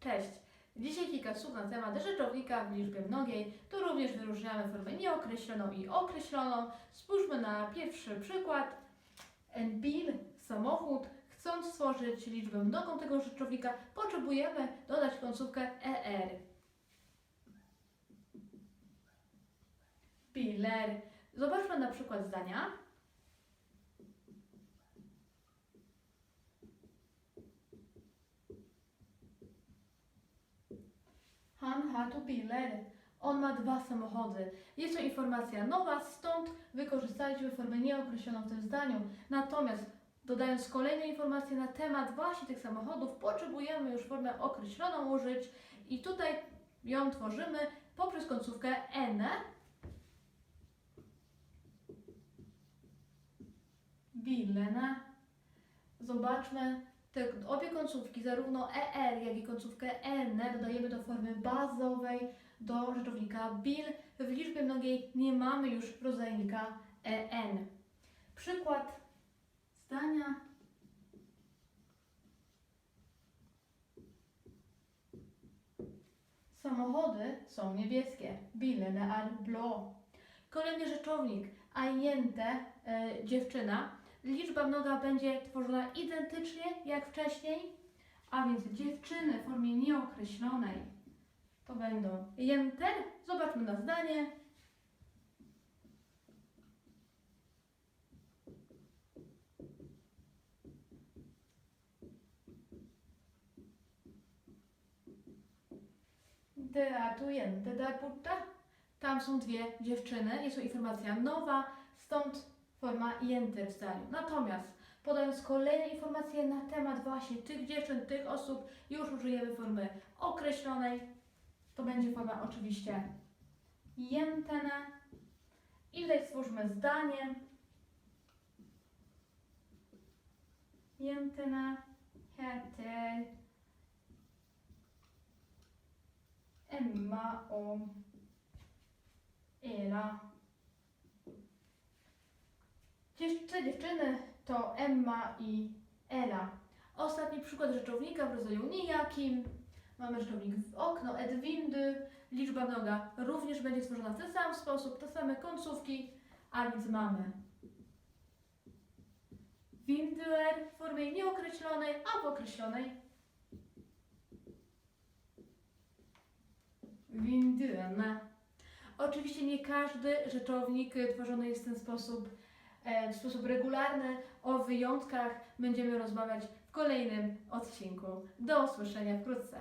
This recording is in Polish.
Cześć! Dzisiaj kilka słów na temat rzeczownika w liczbie mnogiej. Tu również wyróżniamy formę nieokreśloną i określoną. Spójrzmy na pierwszy przykład. Bill, samochód. Chcąc stworzyć liczbę mnogą tego rzeczownika, potrzebujemy dodać końcówkę er. Biller. Zobaczmy na przykład zdania. Tu biler. On ma dwa samochody. Jest to informacja nowa, stąd wykorzystaliśmy formę nieokreśloną w tym zdaniu. Natomiast dodając kolejne informacje na temat właśnie tych samochodów, potrzebujemy już formę określoną użyć i tutaj ją tworzymy poprzez końcówkę n. Bilene. Zobaczmy, te obie końcówki, zarówno ER, jak i końcówkę N, dodajemy do formy bazowej do rzeczownika bil. W liczbie mnogiej nie mamy już rodzajnika EN. Przykład zdania. Samochody są niebieskie. Bilen är blå. Kolejny rzeczownik. Ajente, e, dziewczyna. Liczba mnoga będzie tworzona identycznie jak wcześniej, a więc dziewczyny w formie nieokreślonej to będą jenter. Zobaczmy na zdanie. Deatujente da putta. Tam są dwie dziewczyny. Jest to informacja nowa, stąd forma jenter w zdaniu. Natomiast podając kolejne informacje na temat właśnie tych dziewczyn, tych osób, już użyjemy formy określonej. To będzie forma oczywiście jentene. I tutaj stwórzmy zdanie. Jentene heter Emma och Ela. Te dziewczyny to Emma i Ela. Ostatni przykład rzeczownika w rodzaju nijakim. Mamy rzeczownik w okno, et windy. Liczba mnoga również będzie stworzona w ten sam sposób, te same końcówki, a więc mamy winduer w formie nieokreślonej, a w określonej winduerne. Oczywiście nie każdy rzeczownik tworzony jest w ten sposób, w sposób regularny. O wyjątkach będziemy rozmawiać w kolejnym odcinku. Do usłyszenia wkrótce.